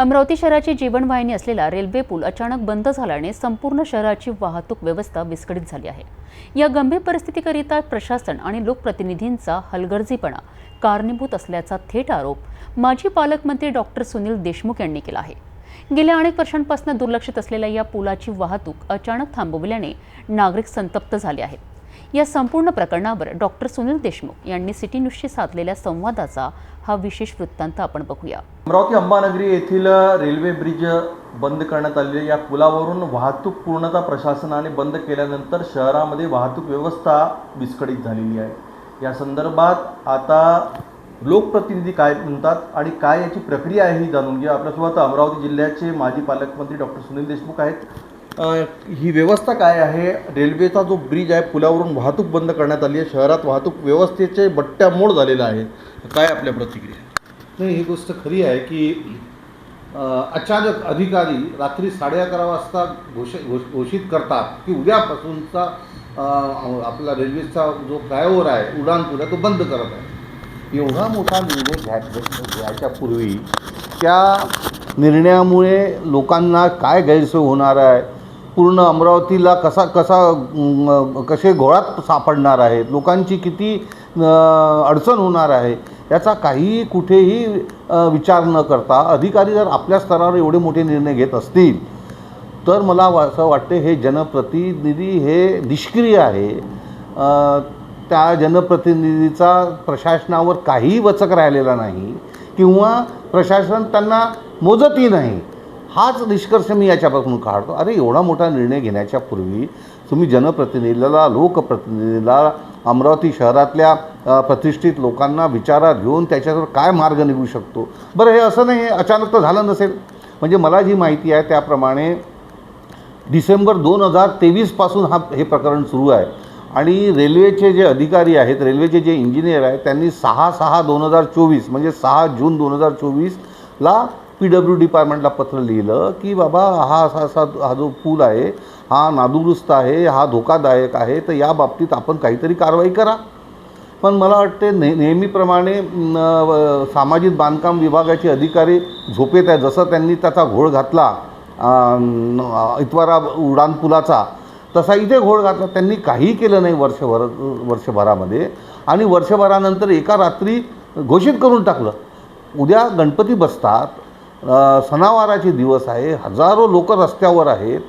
अमरावती शहराची जीवनवाहिनी असलेला रेल्वे पूल अचानक बंद झाल्याने संपूर्ण शहराची वाहतूक व्यवस्था विस्कळीत झाली आहे. या गंभीर परिस्थितीकरिता प्रशासन आणि लोकप्रतिनिधींचा हलगर्जीपणा कारणीभूत असल्याचा थेट आरोप माजी पालकमंत्री डॉक्टर सुनील देशमुख यांनी केला आहे. गेल्या अनेक वर्षांपासून दुर्लक्षित असलेल्या या पुलाची वाहतूक अचानक थांबविल्याने नागरिक संतप्त झाले आहेत. या संपूर्ण प्रकरणावर डॉक्टर सुनील देशमुख यांनी सिटी न्यूजशी साधलेल्या संवादाचा हा विशेष वृत्तांत आपण बघूया. अमरावती अंबानगरी येथील रेल्वे ब्रिज बंद करण्यात आलेली या पुलावरून वाहतूक पूर्णतः प्रशासनाने बंद केल्यानंतर शहरामध्ये वाहतूक व्यवस्था विस्कळीत झालेली आहे. या संदर्भात आता लोकप्रतिनिधी काय म्हणतात आणि काय याची प्रक्रिया आहे ही जाणून घ्या आपल्यासोबत अमरावती जिल्ह्याचे माजी पालकमंत्री डॉक्टर सुनील देशमुख आहेत. ही व्यवस्था काय आहे? रेल्वेचा जो ब्रिज आहे पुलावरून वाहतूक बंद करण्यात आली आहे. शहरात वाहतूक व्यवस्थेचे बट्ट्यामोड झालेलं आहे. काय आपल्या प्रतिक्रिया नाही ही गोष्ट खरी आहे की अचानक अधिकारी रात्री साडे अकरा वाजता घोष घोष- घोषित करतात की उद्यापासूनचा आपला रेल्वेचा जो फ्लायओव्हर आहे उड्डाणपूल आहे तो बंद करत आहे. एवढा मोठा निर्णय घ्या घ्यायच्या पूर्वी त्या निर्णयामुळे लोकांना काय गैरसोय होणार आहे? पूर्ण अमरावतीला कसा कसा कसे घोळात सापडणार आहेत लोकांची किती अडचण होणार आहे याचा काहीही कुठेही विचार न करता अधिकारी जर आपल्या स्तरावर एवढे मोठे निर्णय घेत असतील तर मला असं वाटते हे जनप्रतिनिधी हे निष्क्रिय आहे. त्या जनप्रतिनिधीचा प्रशासनावर काहीही वचक राहिलेला नाही किंवा प्रशासन त्यांना मोजतही नाही. हाच निष्कर्ष मी याच्यापासून काढतो. अरे एवढा मोठा निर्णय घेण्याच्या पूर्वी तुम्ही जनप्रतिनिधीला लोकप्रतिनिधीला अमरावती शहरातल्या प्रतिष्ठित लोकांना विचारात घेऊन त्याच्यावर काय मार्ग निघू शकतो? बरं हे असं नाही अचानक तर झालं नसेल. म्हणजे मला जी माहिती आहे त्याप्रमाणे डिसेंबर दोन हजार तेवीसपासून हा हे प्रकरण सुरू आहे. आणि रेल्वेचे जे अधिकारी आहेत रेल्वेचे जे इंजिनियर आहेत त्यांनी सहा सहा दोन हजार चोवीस म्हणजे सहा जून दोन हजार चोवीसला पी डब्ल्यू डिपार्टमेंटला पत्र लिहिलं की बाबा हा असा असा हा जो पूल आहे हा नादुरुस्त आहे हा धोकादायक आहे तर या बाबतीत आपण काहीतरी कारवाई करा. पण मला वाटते ने नेहमीप्रमाणे व- सामाजिक बांधकाम विभागाचे अधिकारी झोपेत आहे जसं त्यांनी त्याचा घोळ घातला इतवारा उड्डाणपुलाचा तसा इथे घोळ घातला. त्यांनी काही केलं नाही वर्षभर वर्षभरामध्ये. आणि वर्षभरानंतर एका रात्री घोषित करून टाकलं. उद्या गणपती बसतात सणावाराचे दिवस आहे. हजारो लोक रस्त्यावर आहेत.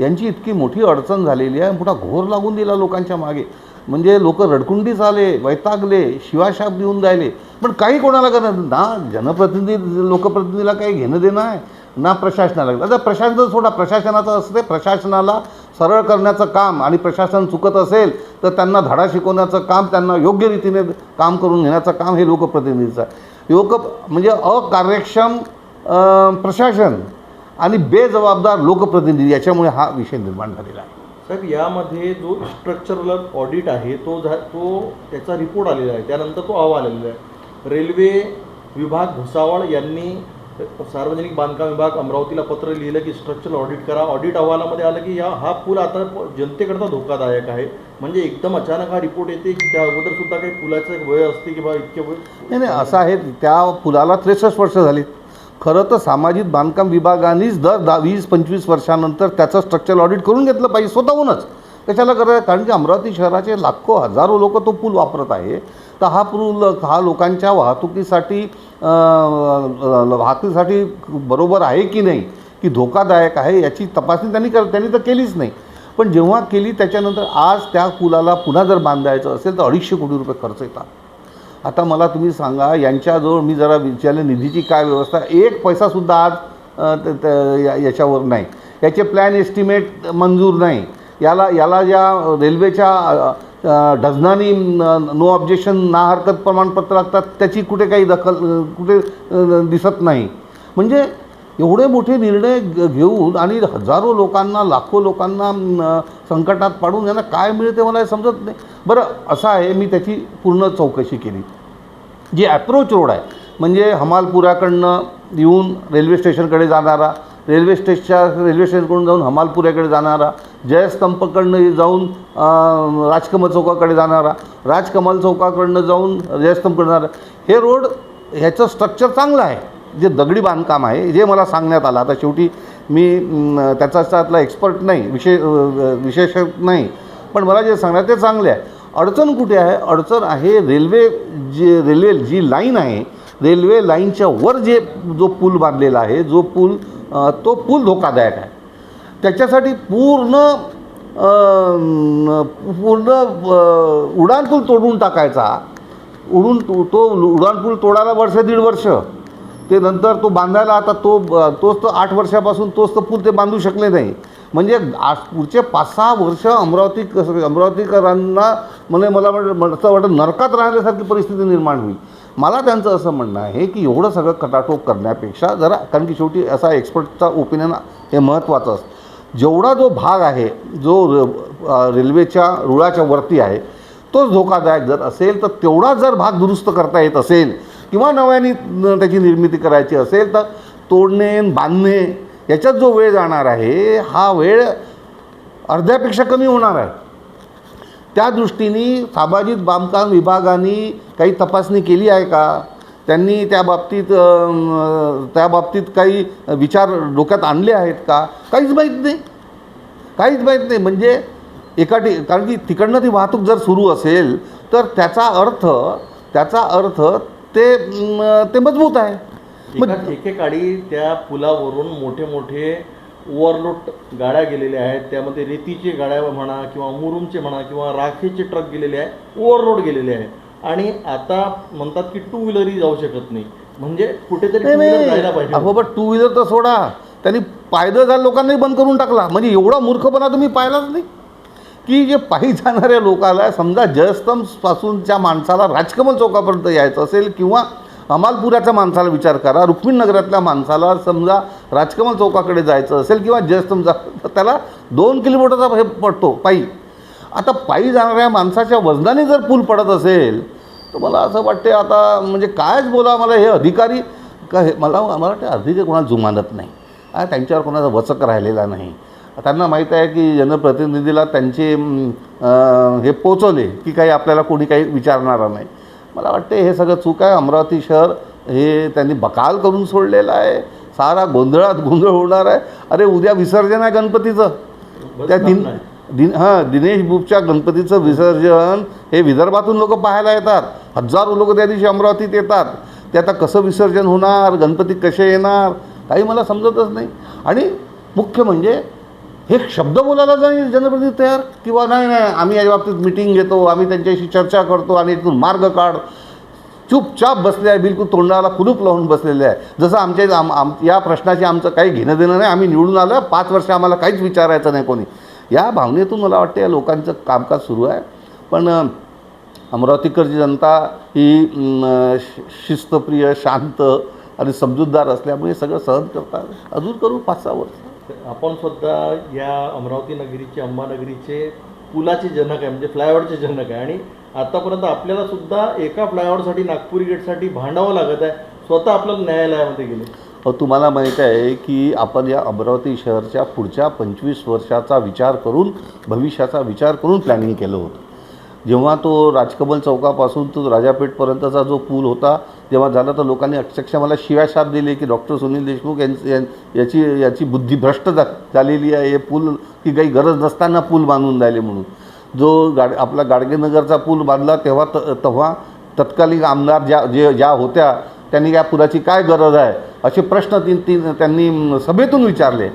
यांची इतकी मोठी अडचण झालेली आहे. मोठा घोर लागून दिला लोकांच्या मागे. म्हणजे लोक रडकुंडीच आले वैतागले शिवाशाप देऊन राहिले. पण काही कोणाला करणार ना जनप्रतिनिधी लोकप्रतिनिधीला काही घेणं देणं आहे ना प्रशासनाला. आता प्रशासन सोडा प्रशासनाचं असते. प्रशासनाला सरळ करण्याचं काम आणि प्रशासन चुकत असेल तर त्यांना धडा शिकवण्याचं काम त्यांना योग्य रीतीने काम करून घेण्याचं काम हे लोकप्रतिनिधीचं आहे. लोक म्हणजे अकार्यक्षम प्रशासन आणि बेजबाबदार लोकप्रतिनिधी याच्यामुळे हा विषय निर्माण झालेला आहे. साहेब यामध्ये जो स्ट्रक्चरल ऑडिट आहे तो झा तो त्याचा रिपोर्ट आलेला आहे. त्यानंतर तो अहवाल आलेला आहे. रेल्वे विभाग भुसावळ यांनी सार्वजनिक बांधकाम विभाग अमरावतीला पत्र लिहिलं की स्ट्रक्चरल ऑडिट करा. ऑडिट अहवालामध्ये आलं की या हा पूल आता जनतेकरता धोकादायक आहे. म्हणजे एकदम अचानक हा रिपोर्ट येते की त्या अगोदर सुद्धा काही पुलाचं वय असते की बा इतके वय नाही नाही असं आहे. त्या पुलाला त्रेसष्ट वर्ष झाली. खरं तर सामाजिक बांधकाम विभागानेच दर दहा वीस पंचवीस वर्षानंतर त्याचं स्ट्रक्चरल ऑडिट करून घेतलं पाहिजे स्वतःहूनच. कशाला करायचं? कारण की अमरावती शहराचे लाखो हजारो लोक तो पूल वापरत आहे. तर हा पूल हा लोकांच्या वाहतुकीसाठी वाहतुकीसाठी बरोबर आहे की नाही? की धोकादायक आहे याची तपासणी त्यांनी कर त्यांनी तर केलीच नाही. पण जेव्हा केली त्याच्यानंतर आज त्या पुलाला पुन्हा जर बांधायचं असेल तर अडीचशे कोटी रुपये खर्च येतात. आता मला तुम्ही सांगा यांच्याजवळ मी जरा विचारलं निधीची काय व्यवस्था? एक पैसासुद्धा आज त- या- याच्यावर नाही. याचे प्लॅन एस्टिमेट मंजूर नाही. याला याला ज्या रेल्वेच्या डझनानी नो ऑब्जेक्शन ना हरकत प्रमाणपत्र लागतात त्याची कुठे काही दखल कुठे दिसत नाही. म्हणजे एवढे मोठे निर्णय घेऊन आणि हजारो लोकांना लाखो लोकांना संकटात पाडून यांना काय मिळते मला हे समजत नाही. बरं असं आहे मी त्याची पूर्ण चौकशी केली. जी ॲप्रोच रोड आहे. म्हणजे हमालपुराकडनं येऊन रेल्वे स्टेशनकडे जाणारा रेल्वे स्टेशनच्या रेल्वे स्टेशनकडून जाऊन हमालपुऱ्याकडे जाणारा जयस्तंभकडनं जाऊन राजकमल चौकाकडे जाणारा राजकमल चौकाकडनं जाऊन जयस्तंभकडे जाणारा हे रोड ह्याचं स्ट्रक्चर चांगलं आहे. जे दगडी बांधकाम आहे जे मला सांगण्यात आलं. आता शेवटी मी त्याचा त्यातला एक्सपर्ट नाही विशे अ, विशेषज्ञ नाही. पण मला जे सांगण्यात ते चांगले आहे. अडचण कुठे आहे? अडचण आहे रेल्वे जे रेल्वे जी लाईन आहे रेल्वे लाईनच्या वर जे जो पूल बांधलेला आहे जो पूल तो पूल धोकादायक आहे. त्याच्यासाठी पूर्ण पूर्ण अ, उड्डाणपूल तोडून टाकायचा. उडून तो तो उड्डाणपूल तोडायला वर्ष दीड वर्ष. ते नंतर तो बांधायला आता तो तोच तर आठ वर्षापासून तोच तर पूल ते बांधू शकले नाही. म्हणजे आज पुढचे पाच सहा वर्ष अमरावती कसं अमरावतीकरांना म्हणजे मला वाटतं असं वाटतं नरकात राहण्यासारखी परिस्थिती निर्माण होईल. मला त्यांचं असं म्हणणं आहे की एवढं सगळं कटाटोप करण्यापेक्षा जरा कारण की शेवटी असा एक्सपर्टचा ओपिनियन हे महत्त्वाचं असतं. जेवढा जो भाग आहे जो रेल्वेच्या रुळाच्या वरती आहे तोच धोकादायक जर असेल तर तेवढा जर भाग दुरुस्त करता येत असेल किंवा नव्याने त्याची निर्मिती करायची असेल तर तोडणे बांधणे याच्यात जो वेळ जाणार आहे हा वेळ अर्ध्यापेक्षा कमी होणार आहे. त्या दृष्टीने सामाजिक बांधकाम विभागाने काही तपासणी केली आहे का? त्यांनी त्या बाबतीत त्या बाबतीत काही विचार डोक्यात आणले आहेत का? काहीच माहीत नाही. काहीच माहीत नाही. म्हणजे एका ठि कारण की तिकडनं ती वाहतूक जर सुरू असेल तर त्याचा अर्थ त्याचा अर्थ ते ते मजबूत आहे. एकेकाळी त्या पुलावरून मोठे मोठे ओव्हरलोड गाड्या गेलेल्या आहेत. त्यामध्ये रेतीचे गाड्या म्हणा किंवा मुरुमचे म्हणा किंवा राखेचे ट्रक गेलेले आहे ओव्हरलोड गेलेले आहे आणि आता म्हणतात की टू व्हीलरही जाऊ शकत नाही. म्हणजे कुठेतरी जायला पाहिजे अहो पण टू व्हीलर तर सोडा. त्यांनी पायदळ झालं लोकांनाही बंद करून टाकला. म्हणजे एवढा मूर्खपणा तुम्ही पाहिलाच नाही. की जे पायी जाणाऱ्या लोकाला समजा जयस्तंभपासूनच्या माणसाला राजकमल चौकापर्यंत यायचं असेल किंवा अमालपुराच्या माणसाला विचार करा रुक्मिणनगरातल्या माणसाला समजा राजकमल चौकाकडे जायचं असेल किंवा जयस्तंभ जा त्याला दोन किलोमीटरचा हे पडतो पायी. आता पायी जाणाऱ्या माणसाच्या वजनाने जर पूल पडत असेल तर मला असं वाटते आता म्हणजे कायच बोला मला हे अधिकारी का हे मला मला वाटतं अधिकारी कोणाला जुमानत नाही. त्यांच्यावर कोणाचा वचक राहिलेला नाही. त्यांना माहीत आहे की जनप्रतिनिधीला त्यांचे हे पोचवले की काही आपल्याला कोणी काही विचारणार नाही. मला वाटते हे सगळं चूक आहे. अमरावती शहर हे त्यांनी बकाल करून सोडलेलं आहे. सारा गोंधळात गोंधळ होणार आहे. अरे उद्या विसर्जन आहे गणपतीचं. त्या दिन. दिन हां दिनेश बुपच्या गणपतीचं विसर्जन हे विदर्भातून लोक पाहायला येतात. हजारो लोक त्या दिवशी अमरावतीत येतात. ते आता कसं विसर्जन होणार? गणपती कसे येणार? काही मला समजतच नाही. आणि मुख्य म्हणजे हे शब्द बोलायला जाईल जनप्रतिनिधी तयार? किंवा नाही नाही आम्ही या बाबतीत मिटिंग घेतो आम्ही त्यांच्याशी चर्चा करतो आणि इथून मार्ग काढ. चुपचाप बसले आहे बिलकुल तोंडाला कुलूप लावून बसलेले आहे. जसं आमच्या आम आम या प्रश्नाची आमचं काही घेणं देणं नाही आम्ही निवडून आलो आहे पाच वर्ष आम्हाला काहीच विचारायचं नाही कोणी. या भावनेतून मला वाटतं या लोकांचं कामकाज सुरू आहे. पण अमरावतीकरची जनता ही शि- शिस्तप्रिय शांत आणि समजूतदार असल्यामुळे सगळं सहन करतात. अजून करू पाच सहा वर्ष. आपण सुद्धा या अमरावती नगरीचे अंबानगरीचे पुलाचे जनक आहे म्हणजे फ्लायओव्हरचे जनक आहे. आणि आतापर्यंत आपल्याला सुद्धा एका फ्लायओव्हरसाठी नागपुरी गेटसाठी भांडावं लागत आहे. स्वतः आपल्याला न्यायालयामध्ये गेले. तुम्हाला माहीत आहे की आपण या अमरावती शहरच्या पुढच्या पंचवीस वर्षाचा विचार करून भविष्याचा विचार करून प्लॅनिंग केलं होतं. जेव्हा तो राजकमल चौकापासून तो राजापेठपर्यंतचा जो पूल होता जेव्हा झाला तर लोकांनी अक्षरशः मला शिव्याशाप दिले की डॉक्टर सुनील देशमुख यांची याची याची बुद्धी भ्रष्ट झालेली आहे. हे पूल की काही गरज नसताना पूल बांधून राहिले म्हणून. जो गाड आपला गाडगेनगरचा पूल बांधला तेव्हा त तेव्हा तत्कालीन आमदार ज्या जे ज्या होत्या त्यांनी या पुलाची काय गरज आहे? असे प्रश्न तीन तीन त्यांनी सभेतून विचारले.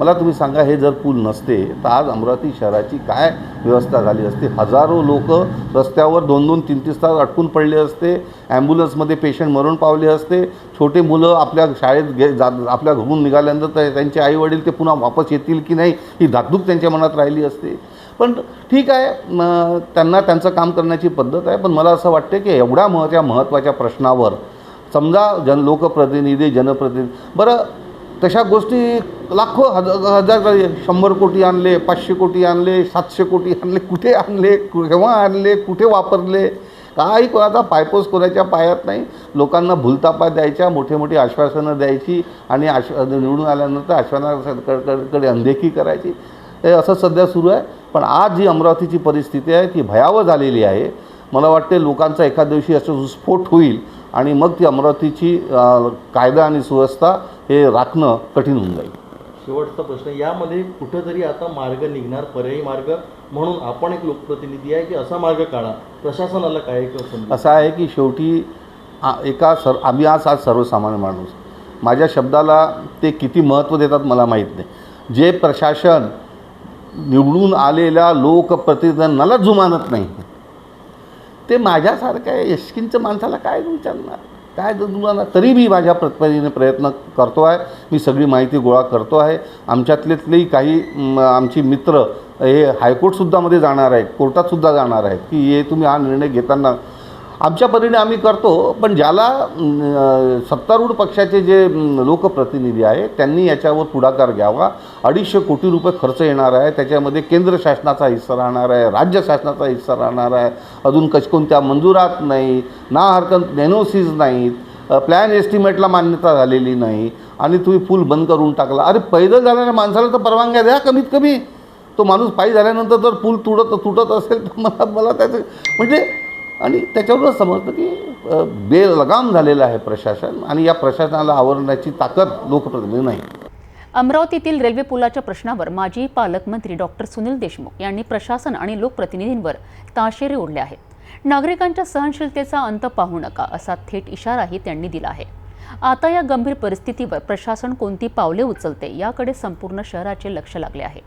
मला तुम्ही सांगा हे जर पूल नसते तर आज अमरावती शहराची काय व्यवस्था झाली असते? हजारो लोक रस्त्यावर दोन दोन तीन तीन तास अटकून पडले असते ॲम्ब्युलन्समध्ये पेशंट मरून पावले असते छोटे मुलं आपल्या शाळेत गे जा आपल्या घरून निघाल्यानंतर त्यांचे आई वडील ते पुन्हा वापस येतील की नाही ही धाकधूक त्यांच्या मनात राहिली असते. पण ठीक आहे त्यांना त्यांचं काम करण्याची पद्धत आहे पण मला असं वाटतं की एवढ्या महत्त्या महत्त्वाच्या प्रश्नावर समजा जन लोकप्रतिनिधी जनप्रतिनिधी बरं तशा गोष्टी लाखो हजार हजार शंभर कोटी आणले पाचशे कोटी आणले सातशे कोटी आणले कुठे आणले केव्हा आणले कुठे वापरले? काही कोणाचा पायपोस कोणाच्या पायात नाही. लोकांना भुलतापा द्यायच्या मोठे मोठी आश्वासनं द्यायची आणि आश्वा निवडून आल्यानंतर आश्वासनाकडे अनदेखी करायची. हे असं सध्या सुरू आहे. पण आज जी अमरावतीची परिस्थिती आहे ती भयावह झालेली आहे. मला वाटते लोकांचा एका दिवशी असं स्फोट होईल. आणि मग ती अमरावतीची कायदा आणि सुव्यवस्था हे राखणं कठीण होऊन जाईल. शेवटचा प्रश्न यामध्ये कुठंतरी आता मार्ग निघणार पर्यायी मार्ग? म्हणून आपण एक लोकप्रतिनिधी आहे की असा मार्ग काढा. प्रशासनाला काय असं आहे की शेवटी एका सर आम्ही आज आज सर्वसामान्य माणूस. माझ्या शब्दाला ते किती महत्त्व देतात मला माहीत नाही. जे प्रशासन निवडून आलेल्या लोकप्रतिनिधींना जुमानत नाही. ते माझ्यासारख्या यशकिंचं माणसाला काय विचारणार? काय तुम्हाला तरी मी माझ्या पद्धतीने प्रयत्न करतो आहे. मी सगळी माहिती गोळा करतो आहे. आमच्यातल्यातलेही काही आमची मित्र हे हायकोर्टसुद्धामध्ये जाणार आहेत कोर्टातसुद्धा जाणार आहेत की हे तुम्ही हा निर्णय घेताना आमच्या परीने आम्ही करतो पण ज्याला सत्तारूढ पक्षाचे जे लोकप्रतिनिधी आहे त्यांनी याच्यावर पुढाकार घ्यावा. अडीचशे कोटी रुपये खर्च येणार आहे. त्याच्यामध्ये केंद्र शासनाचा हिस्सा राहणार आहे राज्य शासनाचा हिस्सा राहणार आहे. अजून कश कोणत्या मंजुरात नाही ना हरकत नेनोसीज नाहीत प्लॅन एस्टिमेटला मान्यता झालेली नाही. आणि तुम्ही पूल बंद करून टाकला. अरे पैदल जाणाऱ्या माणसाला तर परवानग्या द्या कमीत कमी. तो माणूस पायी झाल्यानंतर जर पूल तुटत तुटत असेल तर मला मला त्याचं म्हणजे आणि त्याच्यावरच समजतं की बेलगाम झालेलं आहे प्रशासन आणि या प्रशासनाला आवरण्याची ताकद लोकप्रतिनिधी नाही. अमरावतीतील रेल्वे पुलाच्या प्रश्नावर माजी पालकमंत्री डॉक्टर सुनील देशमुख यांनी प्रशासन आणि लोकप्रतिनिधींवर ताशेरे ओढले आहेत. नागरिकांच्या सहनशीलतेचा अंत पाहू नका असा थेट इशाराही त्यांनी दिला आहे. आता या गंभीर परिस्थितीवर प्रशासन कोणती पावले उचलते याकडे संपूर्ण शहराचे लक्ष लागले आहे.